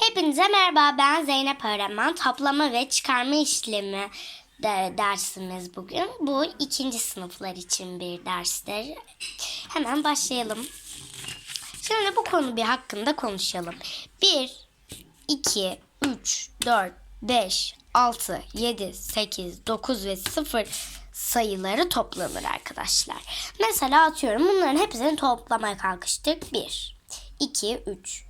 Hepinize merhaba ben Zeynep Öğretmen. Toplama ve çıkarma işlemi de dersimiz bugün. Bu ikinci sınıflar için bir derstir. Hemen başlayalım. Şimdi bu konu bir hakkında konuşalım. 1, 2, 3, 4, 5, 6, 7, 8, 9 ve 0 sayıları toplanır arkadaşlar. Mesela atıyorum bunların hepsini toplamaya kalkıştık. 1, 2, 3,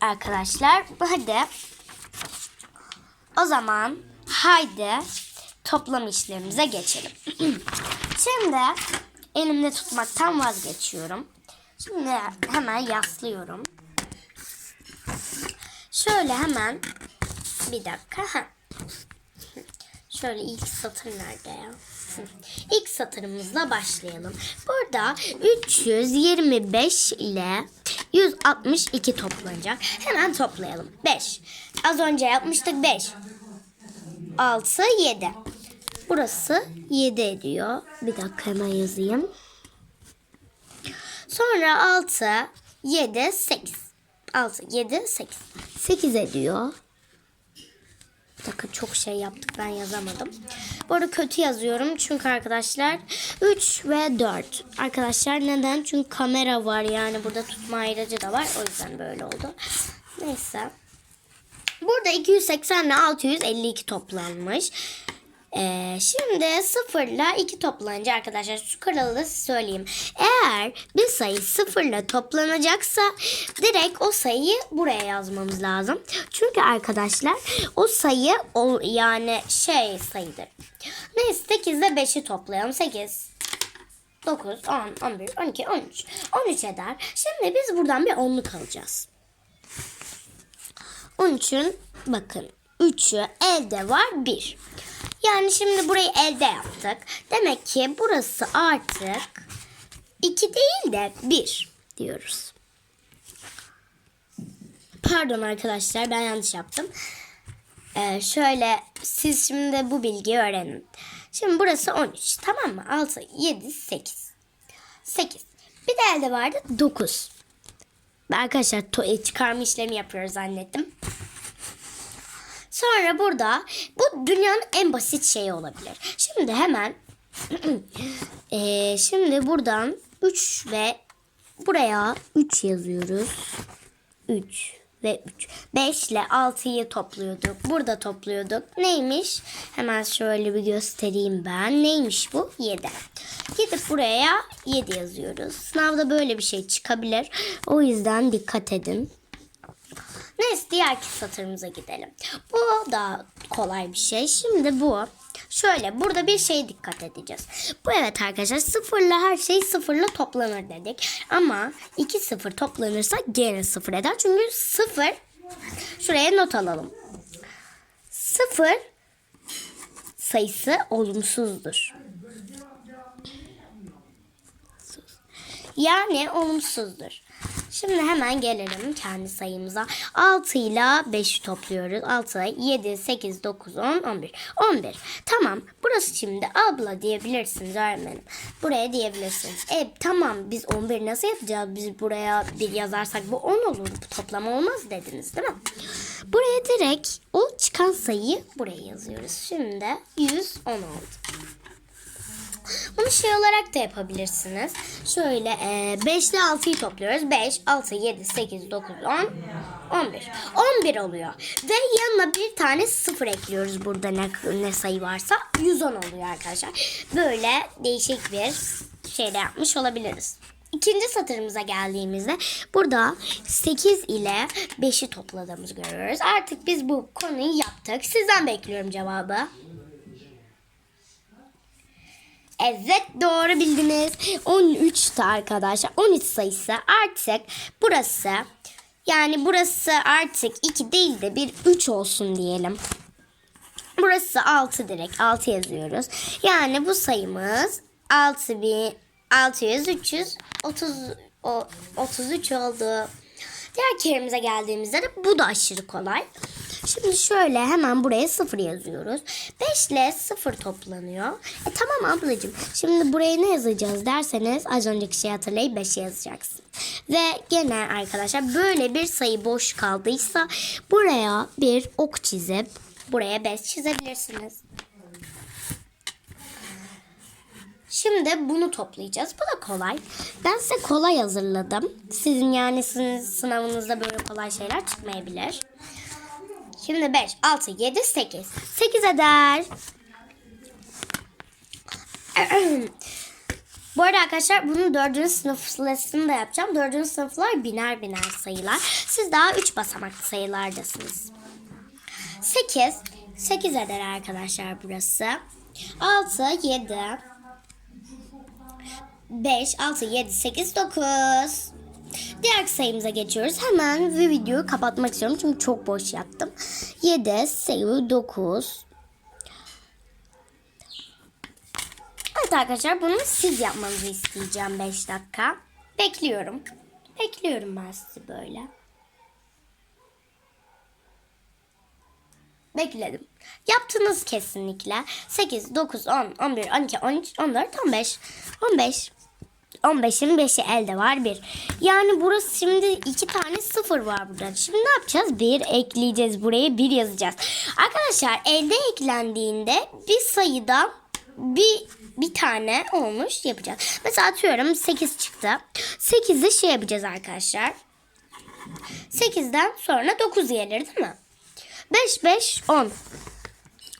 arkadaşlar hadi o zaman haydi toplam işlemimize geçelim. Şimdi elimde tutmaktan vazgeçiyorum. Şimdi hemen yaslıyorum. Şöyle hemen bir dakika. Şöyle ilk satır nerede ya? İlk satırımızla başlayalım. Burada 325 ile 162 toplanacak. Hemen toplayalım. 5. Az önce yapmıştık 5. 6, 7. Burası 7 ediyor. Bir dakika hemen yazayım. Sonra 6, 7, 8. 6, 7, 8. 8 ediyor. Dakika çok şey yaptık ben yazamadım. Bu arada kötü yazıyorum çünkü arkadaşlar 3 ve 4. Arkadaşlar neden? Çünkü kamera var yani burada tutma ayracı da var. O yüzden böyle oldu. Neyse. Burada 280 ile 652 toplanmış. Ee, şimdi 0 ile 2 toplanınca arkadaşlar şu kuralı söyleyeyim. Eğer bir sayı 0 ile toplanacaksa direkt o sayıyı buraya yazmamız lazım. Çünkü arkadaşlar o sayı o, yani şey sayıdır. Neyse 8 ile 5'i toplayalım. 8, 9, 10, 11, 12, 13. 13 eder. Şimdi biz buradan bir onluk alacağız. 13'ün bakın 3'ü elde var 1. Yani şimdi burayı elde yaptık. Demek ki burası artık 2 değil de 1 diyoruz. Pardon arkadaşlar ben yanlış yaptım. Ee, şöyle siz şimdi bu bilgiyi öğrenin. Şimdi burası 13 tamam mı? 6, 7, 8. 8. Bir de elde vardı 9. Arkadaşlar to- çıkarma işlemi yapıyoruz zannettim. Sonra burada bu dünyanın en basit şeyi olabilir. Şimdi hemen eee, şimdi buradan 3 ve buraya 3 yazıyoruz. 3 ve 3. 5 ile 6'yı topluyorduk. Burada topluyorduk. Neymiş? Hemen şöyle bir göstereyim ben. Neymiş bu? 7. Gidip buraya 7 yazıyoruz. Sınavda böyle bir şey çıkabilir. O yüzden dikkat edin. Neyse diğer satırımıza gidelim. Bu da kolay bir şey. Şimdi bu şöyle burada bir şeye dikkat edeceğiz. Bu evet arkadaşlar sıfırla her şey sıfırla toplanır dedik. Ama iki sıfır toplanırsa gene sıfır eder. Çünkü sıfır şuraya not alalım. Sıfır sayısı olumsuzdur. Yani olumsuzdur. Şimdi hemen gelelim kendi sayımıza. 6 ile 5'i topluyoruz. 6, 7, 8, 9, 10, 11. 11. Tamam. Burası şimdi abla diyebilirsiniz öğretmenim. Buraya diyebilirsiniz. E tamam biz 11 nasıl yapacağız? Biz buraya bir yazarsak bu 10 olur. Bu toplama olmaz dediniz değil mi? Buraya direkt o çıkan sayıyı buraya yazıyoruz. Şimdi 110 oldu. Bunu şey olarak da yapabilirsiniz. Şöyle e, 5 ile 6'yı topluyoruz. 5, 6, 7, 8, 9, 10, 11. 11 oluyor. Ve yanına bir tane 0 ekliyoruz burada ne, ne sayı varsa. 110 oluyor arkadaşlar. Böyle değişik bir şeyde yapmış olabiliriz. İkinci satırımıza geldiğimizde burada 8 ile 5'i topladığımızı görüyoruz. Artık biz bu konuyu yaptık. Sizden bekliyorum cevabı. Evet doğru bildiniz. 13'tü arkadaşlar. 13 sayısı artık burası Yani burası artık 2 değil de bir 3 olsun diyelim. Burası 6 direkt. 6 yazıyoruz. Yani bu sayımız 6600 300 30 o, 33 oldu. Diğer keremize geldiğimizde de bu da aşırı kolay. Şimdi şöyle hemen buraya 0 yazıyoruz. 5 ile 0 toplanıyor. E tamam ablacığım. Şimdi buraya ne yazacağız derseniz az önceki şeyi hatırlayıp 5'i yazacaksın. Ve gene arkadaşlar böyle bir sayı boş kaldıysa buraya bir ok çizip buraya 5 çizebilirsiniz. Şimdi bunu toplayacağız. Bu da kolay. Ben size kolay hazırladım. Sizin yani sizin sınavınızda böyle kolay şeyler çıkmayabilir. Şimdi 5, 6, 7, 8. 8 eder. Bu arada arkadaşlar bunun dördüncü sınıflısını da yapacağım. Dördüncü sınıflar biner biner sayılar. Siz daha üç basamaklı sayılardasınız. 8. 8 eder arkadaşlar burası. 6, 7, 5, 6, 7, 8, 9. Diğer sayımıza geçiyoruz. Hemen ve videoyu kapatmak istiyorum çünkü çok boş yaptım. 7, 8, 9. Evet arkadaşlar bunu siz yapmanızı isteyeceğim 5 dakika. Bekliyorum. Bekliyorum ben sizi böyle. Bekledim. Yaptınız kesinlikle. 8, 9, 10, 11, 12, 13, 14, 15. 15. 15'in 5'i elde var 1. Yani burası şimdi iki tane sıfır var burada. Şimdi ne yapacağız? 1 ekleyeceğiz. Buraya 1 yazacağız. Arkadaşlar elde eklendiğinde bir sayıda bir bir tane olmuş yapacağız. Mesela atıyorum 8 çıktı. 8'i şey yapacağız arkadaşlar. 8'den sonra 9 gelir değil mi? 5 5 10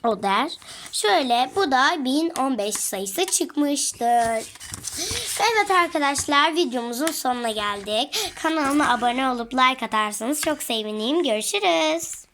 o der. Şöyle bu da 1015 sayısı çıkmıştır. Evet arkadaşlar videomuzun sonuna geldik. Kanalıma abone olup like atarsanız çok sevinirim. Görüşürüz.